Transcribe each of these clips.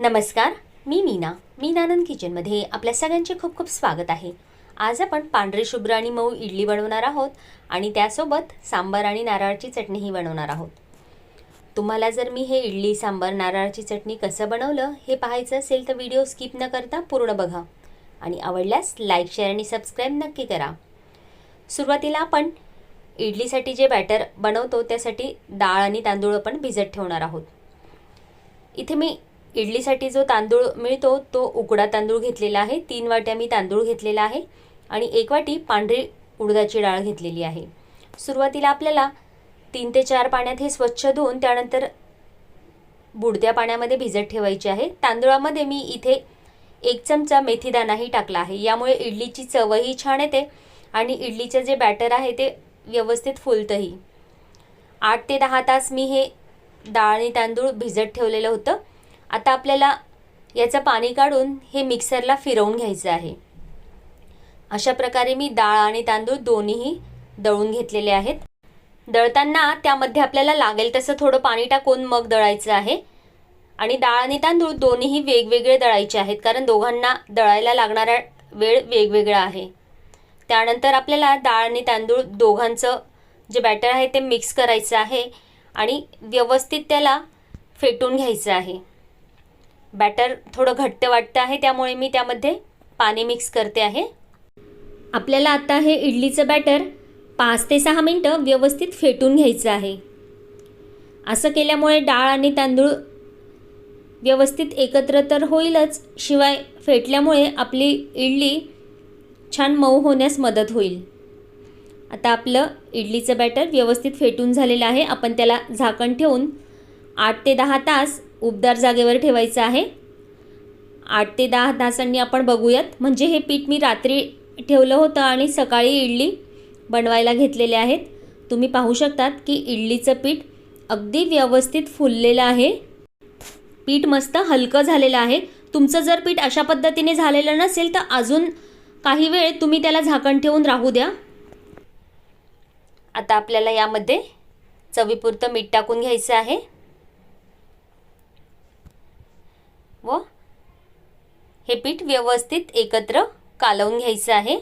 नमस्कार मी मीना. मीनानंद किचनमध्ये आपल्या सगळ्यांचे खूप खूप स्वागत आहे. आज आपण पांढरे शुभ्र आणि मऊ इडली बनवणार आहोत आणि त्यासोबत सांबार आणि नारळाची चटणीही बनवणार आहोत. तुम्हाला जर मी हे इडली सांबार नारळाची चटणी कसं बनवलं हे पाहायचं असेल तर व्हिडिओ स्किप न करता पूर्ण बघा. आणि आवडल्यास लाईक शेअर आणि सबस्क्राईब नक्की करा. सुरुवातीला आपण इडलीसाठी जे बॅटर बनवतो त्यासाठी डाळ आणि तांदूळ आपण भिजत ठेवणार आहोत. इथे मी इडलीसाठी जो तांदूळ मिळतो तो उकडा तांदूळ घेतलेला आहे. तीन वाट्या मी तांदूळ घेतलेला आहे आणि एक वाटी पांढरी उडदाची डाळ घेतलेली आहे. सुरुवातीला आपल्याला तीन ते चार पाण्यात हे स्वच्छ धुवून त्यानंतर बुडत्या पाण्यामध्ये भिजत ठेवायची आहे. तांदूळामध्ये मी इथे एक चमचा मेथीदाणाही टाकला आहे. यामुळे इडलीची चवही छान येते आणि इडलीचं जे बॅटर आहे ते व्यवस्थित फुलतंही. आठ ते दहा तास मी हे डाळ आणि तांदूळ भिजत ठेवलेलं होतं. आता आपल्याला याचं पाणी काढून हे मिक्सरला फिरवून घ्यायचं आहे. अशा प्रकारे मी डाळ आणि तांदूळ दोन्हीही दळून घेतलेले आहेत. दळताना त्यामध्ये आपल्याला लागेल तसं थोडं पाणी टाकून मग दळायचं आहे. आणि डाळ आणि तांदूळ दोन्हीही वेगवेगळे दळायचे आहेत कारण दोघांना दळायला लागणारा वेळ वेगवेगळा आहे. त्यानंतर आपल्याला डाळ आणि तांदूळ दोघांचं जे बॅटर आहे ते मिक्स करायचं आहे आणि व्यवस्थित त्याला फेटून घ्यायचं आहे. बॅटर थोडं घट्ट वाटतं आहे त्यामुळे मी त्यामध्ये पाणी मिक्स करते आहे. आपल्याला आता हे इडलीचं बॅटर पाच ते सहा मिनटं व्यवस्थित फेटून घ्यायचं आहे. असं केल्यामुळे डाळ आणि तांदूळ व्यवस्थित एकत्र तर होईलच शिवाय फेटल्यामुळे आपली इडली छान मऊ होण्यास मदत होईल. आता आपलं इडलीचं बॅटर व्यवस्थित फेटून झालेलं आहे आपण त्याला झाकण ठेवून आठ ते दहा तास उबदार जागेवर ठेवायचं आहे. आठ ते दहा तासांनी आपण बघूयात. म्हणजे हे पीठ मी रात्री ठेवलं होतं आणि सकाळी इडली बनवायला घेतलेले आहेत. तुम्ही पाहू शकतात की इडलीचं पीठ अगदी व्यवस्थित फुललेलं आहे. पीठ मस्त हलकं झालेलं आहे. तुमचं जर पीठ अशा पद्धतीने झालेलं नसेल तर अजून काही वेळ तुम्ही त्याला झाकण ठेवून राहू द्या. आता आपल्याला यामध्ये चवीपुरतं मीठ टाकून घ्यायचं आहे. व हे पीठ व्यवस्थित एकत्र कालवून घ्यायचं आहे.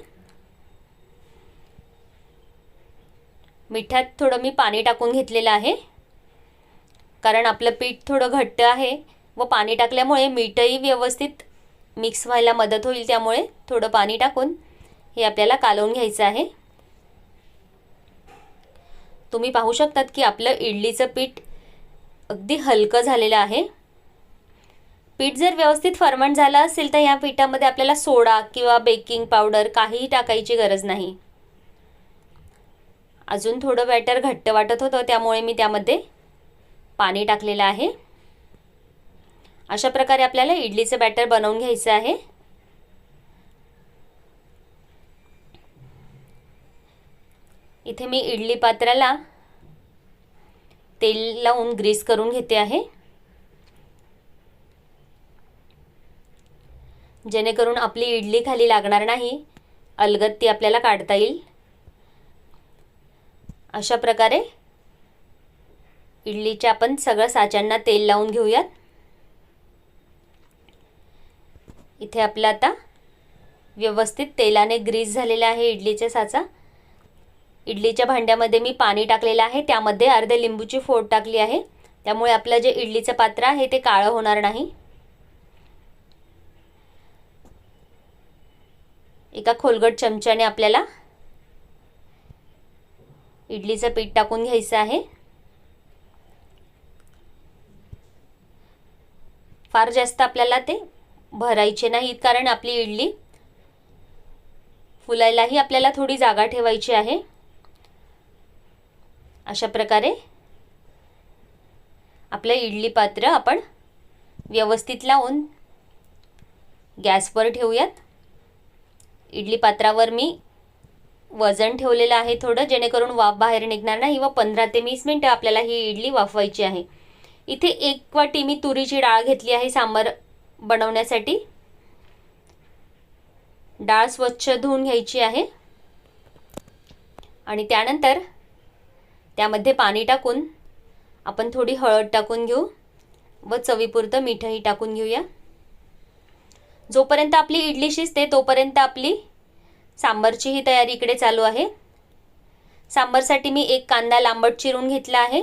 मिठात थोडं मी पाणी टाकून घेतलेलं आहे. कारण आपलं पीठ थोडं घट्ट आहे व पाणी टाकल्यामुळे मीठही व्यवस्थित मिक्स व्हायला मदत होईल त्यामुळे थोडं पाणी टाकून हे आपल्याला कालवून घ्यायचं आहे. तुम्ही पाहू शकतात की आपलं इडलीचं पीठ अगदी हलकं झालेलं आहे. पीठ जर व्यवस्थित फर्मंट झालं असेल तर या पिठामध्ये आपल्याला सोडा किंवा बेकिंग पावडर काहीही टाकायची गरज नाही. अजून थोडं बॅटर घट्ट वाटत होतं त्यामुळे मी त्यामध्ये पाणी टाकलेलं आहे. अशा प्रकारे आपल्याला इडलीचं बॅटर बनवून घ्यायचं आहे. इथे मी इडली पात्राला तेल लावून ग्रीस करून घेते आहे. जेणेकरून आपली इडली खाली लागणार नाही. अलगद ती आपल्याला काढता येईल. अशा प्रकारे इडलीच्या आपण सगळं साच्यांना तेल लावून घेऊयात. इथे आपलं आता व्यवस्थित तेलाने ग्रीस झालेला आहे इडलीचा साचा. इडलीच्या भांड्यामध्ये मी पाणी टाकलेलं आहे. त्यामध्ये अर्ध्या लिंबूची फोड टाकली आहे. त्यामुळे आपलं जे इडलीचं पात्र आहे ते काळं होणार नाही. एका खोलगट चमच्याने आपल्याला इडलीचं पीठ टाकून घ्यायचं आहे. फार जास्त आपल्याला ते भरायचे नाहीत कारण आपली इडली फुलायलाही आपल्याला थोडी जागा ठेवायची आहे. अशा प्रकारे आपलं इडली पात्र आपण व्यवस्थित लावून गॅसवर ठेवूयात. इडली पात्रावर मी वजन ठेवलेलं आहे थोडं जेणेकरून वाफ बाहेर निघणार नाही. व पंधरा ते वीस मिनटं आपल्याला ही इडली वाफवायची आहे. इथे एक वाटी मी तुरीची डाळ घेतली आहे सांबार बनवण्यासाठी. डाळ स्वच्छ धुवून घ्यायची आहे. आणि त्यानंतर त्यामध्ये पाणी टाकून आपण थोडी हळद टाकून घेऊ व चवीपुरतं मीठही टाकून घेऊया. जोपर्यंत आपली इडली शिजते तोपर्यंत आपली सांबारचीही तयारी इकडे चालू आहे. सांबारसाठी मी एक कांदा लांबट चिरून घेतला आहे.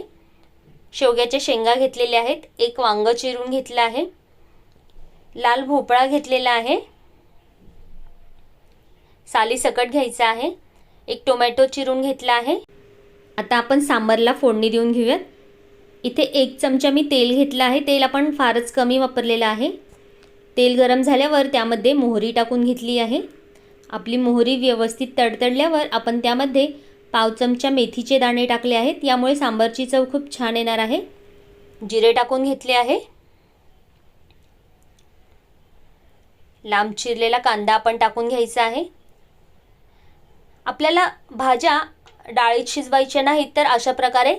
शेवग्याच्या शेंगा घेतलेल्या आहेत. एक वांग चिरून घेतलं आहे. लाल भोपळा घेतलेला आहे. साली सकट घ्यायचा आहे. एक टोमॅटो चिरून घेतला आहे. आता आपण सांबरला फोडणी देऊन घेऊयात. इथे एक चमचा मी तेल घेतलं आहे. तेल आपण फारच कमी वापरलेलं आहे. तेल गरम झाल्यावर त्यामध्ये मोहरी टाकून घेतली आहे. आपली मोहरी व्यवस्थित तडतडल्यावर आपण त्यामध्ये पाव चमचा मेथीचे दाणे टाकले आहेत. यामुळे सांबारची चव खूप छान येणार आहे. जिरे टाकून घेतले आहे. लांब चिरलेला कांदा आपण टाकून घ्यायचा आहे. आपल्याला भाज्या डाळीत शिजवायच्या नाहीत तर अशा प्रकारे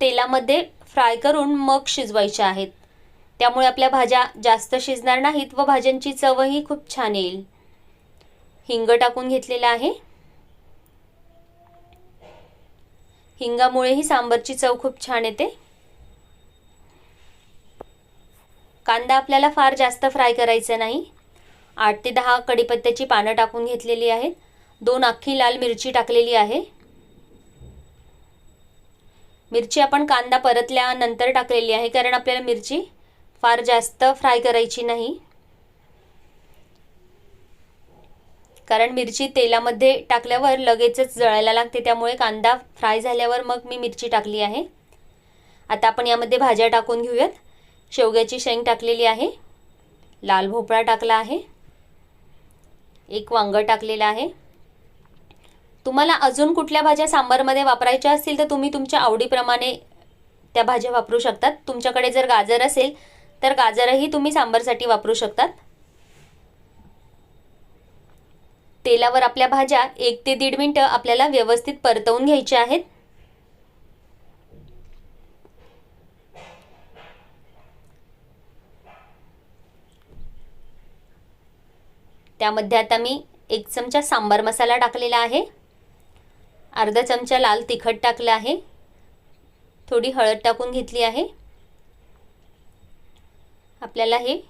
तेलामध्ये फ्राय करून मग शिजवायच्या आहेत. त्यामुळे आपल्या भाज्या जास्त शिजणार नाहीत व भाज्यांची चवही खूप छान येईल. हिंग टाकून घेतलेला आहे. हिंगामुळेही सांबरची चव खूप छान येते. कांदा आपल्याला फार जास्त फ्राय करायचा नाही. आठ ते दहा कडीपत्त्याची पानं टाकून घेतलेली आहेत. दोन अख्खी लाल मिरची टाकलेली आहे. मिरची आपण कांदा परतल्यानंतर टाकलेली आहे कारण आपल्याला मिरची फार जास्त फ्राय करायची नाही. कारण मिरची तेलामध्ये टाकल्यावर लगेचच जळायला लागते त्यामुळे कांदा फ्राय झाल्यावर मग मी मिरची टाकली आहे. आता आपण यामध्ये भाज्या टाकून घेऊयात. शेवग्याची शेंग टाकलेली आहे. लाल भोपळा टाकला आहे. एक वांग टाकलेलं आहे. तुम्हाला अजून कुठल्या भाज्या सांबारमध्ये वापरायच्या असतील तर तुम्ही तुमच्या आवडीप्रमाणे त्या भाज्या वापरू शकतात. तुमच्याकडे जर गाजर असेल तर गाजरही तुम्ही सांबारसाठी वापरू शकतात. तेलावर आपल्या भाज्या एक ते दीड मिनटं आपल्याला व्यवस्थित परतवून घ्यायच्या आहेत. त्यामध्ये आता मी एक चमचा सांबार मसाला टाकलेला आहे. अर्धा चमचा लाल तिखट टाकलं आहे. थोडी हळद टाकून घेतली आहे. आपल्याला हे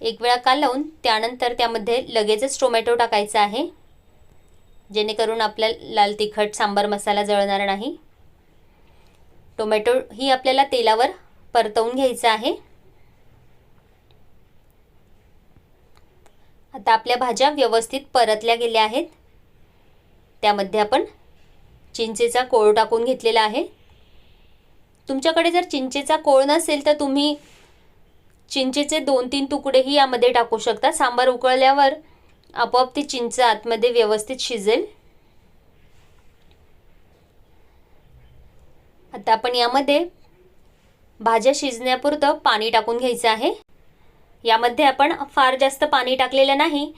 एक वेळा का लावून त्यानंतर त्यामध्ये लगेचच टोमॅटो टाकायचा आहे. जेणेकरून आपल्या लाल तिखट सांबार मसाला जळणार नाही. टोमॅटो ही आपल्याला तेलावर परतवून घ्यायचं आहे. आता आपल्या भाज्या व्यवस्थित परतल्या गेल्या आहेत. त्यामध्ये आपण चिंचेचा कोळ टाकून घेतलेला आहे. तुमच्याकडे जर चिंचेचा कोळ नसेल तर तुम्ही चिंचेचे दोन तीन तुकडेही यामध्ये टाकू शकता. सांबार उकळल्यावर आपोआप ती चिंच आतमध्ये व्यवस्थित शिजेल. आता आपण यामध्ये भाज्या शिजण्यापुरतं पाणी टाकून घ्यायचं आहे. यामध्ये आपण फार जास्त पाणी टाकलेलं नाही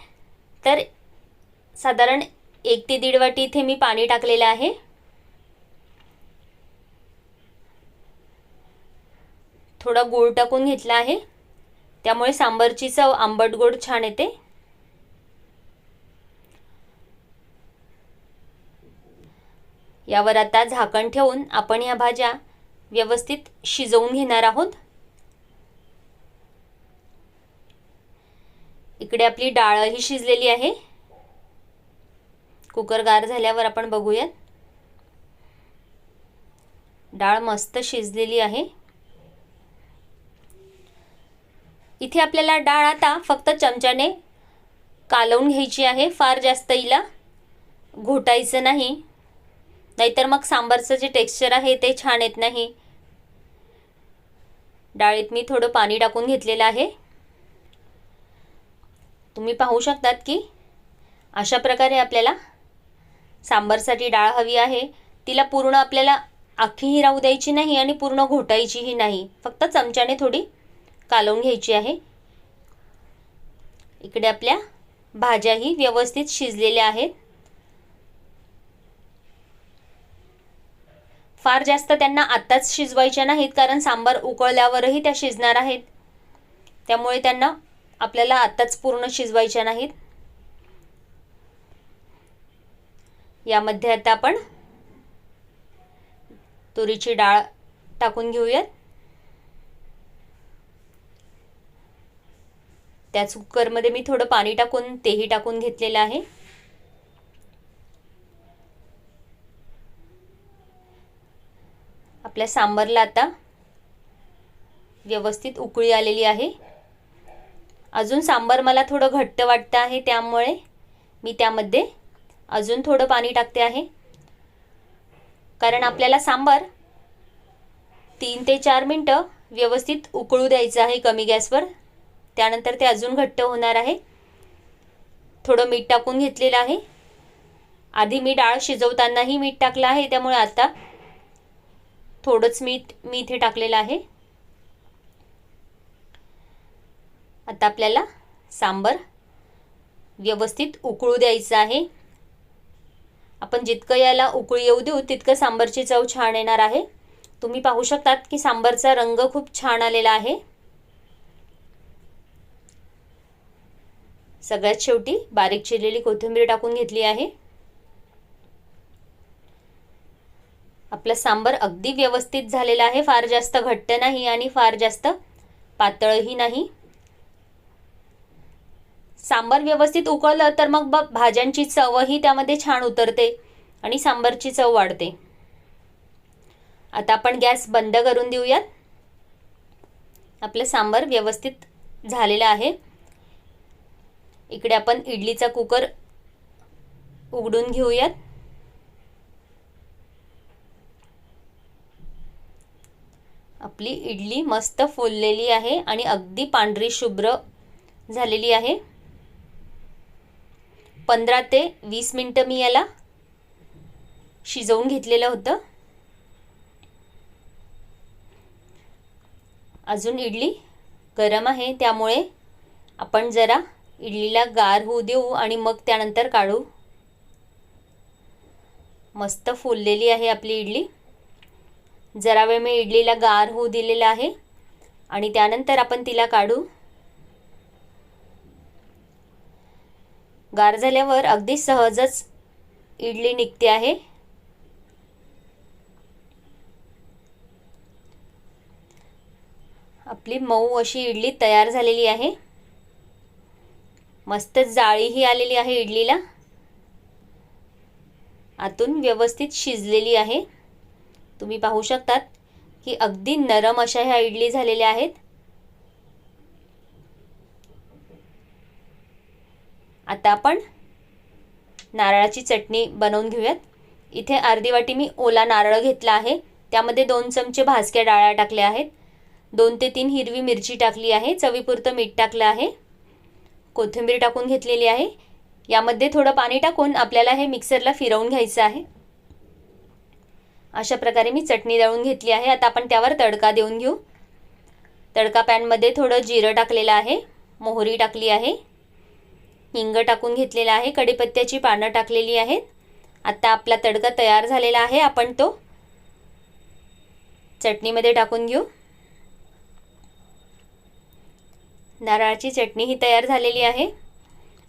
तर साधारण एक ते दीड वाटी इथे मी पाणी टाकलेलं आहे. थोडा गूळ टाकून घेतला आहे. त्यामुळे सांबरची चव आंबट गोड छान येते. यावर आता झाकण ठेवून आपण या भाज्या व्यवस्थित शिजवून घेणार आहोत. इकडे आपली डाळही शिजलेली आहे. कुकर गार झाल्यावर आपण बघूयात. डाळ मस्त शिजलेली आहे. इथे आपल्याला डाळ आता फक्त चमच्याने कालवून घ्यायची आहे. फार जास्त हिला घोटायचं नाही. नाहीतर मग सांबारचं जे टेक्स्चर आहे ते छान येत नाही. डाळीत मी थोडं पाणी टाकून घेतलेलं आहे. तुम्ही पाहू शकतात की अशा प्रकारे आपल्याला सांबारसाठी डाळ हवी आहे. तिला पूर्ण आपल्याला आखीही राहू द्यायची नाही आणि पूर्ण घोटायचीही नाही. फक्त चमच्याने थोडी कालवून घ्यायची आहे. इकडे आपल्या भाज्याही व्यवस्थित शिजलेल्या आहेत. फार जास्त त्यांना आत्ताच शिजवायच्या नाहीत कारण सांबार उकळल्यावरही त्या शिजणार आहेत. त्यामुळे त्यांना आपल्याला आत्ताच पूर्ण शिजवायच्या नाहीत. यामध्ये आता आपण तुरीची डाळ टाकून घेऊयात. त्याच कुकरमध्ये मी थोडं पाणी टाकून तेही टाकून घेतलेलं आहे. आपल्या सांबरला आता व्यवस्थित उकळी आलेली आहे. अजून सांबार मला थोडं घट्ट वाटतं आहे त्यामुळे मी त्यामध्ये अजून थोडं पाणी टाकते आहे. कारण आपल्याला सांबार तीन ते चार मिनटं व्यवस्थित उकळू द्यायचं आहे कमी गॅसवर. त्यानंतर ते अजून घट्ट होणार आहे. थोडं मीठ टाकून घेतलेलं आहे. आधी मी डाळ शिजवतानाही मीठ टाकलं आहे त्यामुळे आता थोडंच मीठ मी इथे टाकलेलं आहे. आता आपल्याला सांबर व्यवस्थित उकळू द्यायचं आहे. आपण जितकं याला उकळी येऊ देऊ तितकं सांबरची चव छान येणार आहे. तुम्ही पाहू शकतात की सांबरचा रंग खूप छान आलेला आहे. सगळ्यात शेवटी बारीक चिरलेली कोथिंबीर टाकून घेतली आहे. आपलं सांबर अगदी व्यवस्थित झालेला आहे. फार जास्त घट्ट नाही आणि फार जास्त पातळही नाही. सांबार व्यवस्थित उकळलं तर मग बघ भाज्यांची चवही त्यामध्ये छान उतरते आणि सांबारची चव वाढते. आता आपण गॅस बंद करून देऊयात. आपलं सांबार व्यवस्थित झालेलं आहे. इकडे आपण इडलीचा कुकर उघडून घेऊयात. आपली इडली मस्त फुललेली आहे आणि अगदी पांढरी शुभ्र झालेली आहे. पंधरा ते वीस मिनटं मी याला शिजवून घेतलेलं होतं. अजून इडली गरम आहे त्यामुळे आपण जरा इडलीला गार होऊ देऊ आणि मग त्यानंतर काढू. मस्त फुललेली आहे आपली इडली. जरा वेळ मी इडलीला गार होऊ दिलेला आहे आणि त्यानंतर आपण तिला काढू. गार झाल्यावर अगदी सहजच इडली निघते आहे. आपली मऊ अशी इडली तयार झालेली आहे. मस्त जाळीही आलेली आहे इडलीला. आतून व्यवस्थित शिजलेली आहे. तुम्ही पाहू शकतात की अगदी नरम अशा ह्या इडली झालेल्या आहेत. आता आपण नारळाची चटणी बनवून घेऊयात. इथे अर्धी वाटी मी ओला नारळ घेतला आहे. त्यामध्ये दोन चमचे भाजक्या डाळ्या टाकल्या आहेत. दोन ते तीन हिरवी मिरची टाकली आहे. चवीपुरतं मीठ टाकलं आहे. कोथिंबीर टाकून घेतलेली आहे. यामध्ये थोडं पाणी टाकून आपल्याला हे मिक्सरला फिरवून घ्यायचं आहे. अशा प्रकारे मी चटणी दळून घेतली आहे. आता आपण त्यावर तडका देऊन घेऊ. तडका पॅनमध्ये थोडं जिरं टाकलेलं आहे. मोहरी टाकली आहे. हिंग टाकून घेतलेला आहे. कढीपत्त्याची पानं टाकलेली आहेत. आता आपला तडका तयार झालेला आहे. आपण तो चटणीमध्ये टाकून घेऊ. नारळाची चटणी ही तयार झालेली आहे.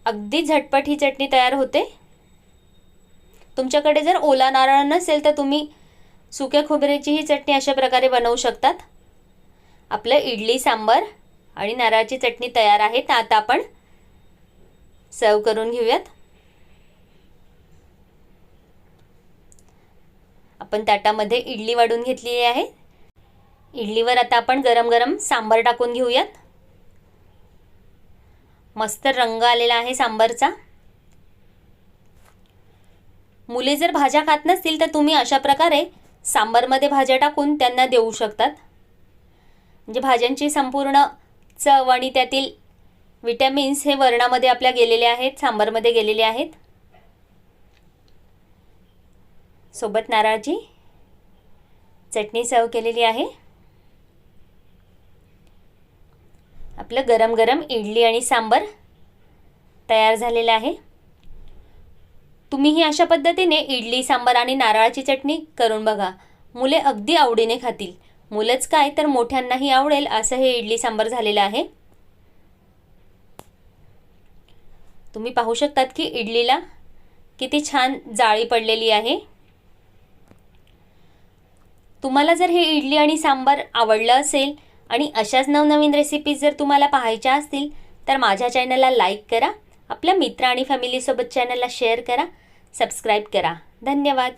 अगदी झटपट ही चटणी तयार होते. तुमच्याकडे जर ओला नारळ नसेल तर तुम्ही सुक्या खोबऱ्याची ही चटणी अशा प्रकारे बनवू शकतात. आपलं इडली सांबार आणि नारळाची चटणी तयार आहे तर आता आपण सर्व करून घेऊयात. आपण ताटामध्ये इडली वाढून घेतलेली आहे. इडलीवर आता आपण गरम गरम सांबार टाकून घेऊयात. मस्त रंग आलेला आहे सांबारचा. मुले जर भाज्या खात नसतील तर तुम्ही अशा प्रकारे सांबारमध्ये भाज्या टाकून त्यांना देऊ शकतात. म्हणजे भाज्यांची संपूर्ण चव आणि त्यातील विटॅमिन्स हे वर्णामध्ये आपल्या गेलेले आहेत सांबारमध्ये गेलेले आहेत. सोबत नारळाची चटणी सर्व केलेली आहे. आपलं गरम गरम इडली आणि सांबर तयार झालेलं आहे. तुम्हीही अशा पद्धतीने इडली सांबार आणि नारळाची चटणी करून बघा. मुले अगदी आवडीने खातील. मुलंच काय तर मोठ्यांनाही आवडेल असं हे इडली सांबार झालेलं आहे. तुम्ही पाहू शकतात की इडलीला किती छान जाळी पडलेली आहे. तुम्हाला जर हे इडली आणि सांबार आवडलं असेल आणि अशाच नवनवीन रेसिपीज जर तुम्हाला पाहायच्या असतील तर माझ्या चॅनलला लाईक करा आपल्या मित्र आणि फॅमिलीसोबत चॅनलला शेअर करा सबस्क्राईब करा. धन्यवाद.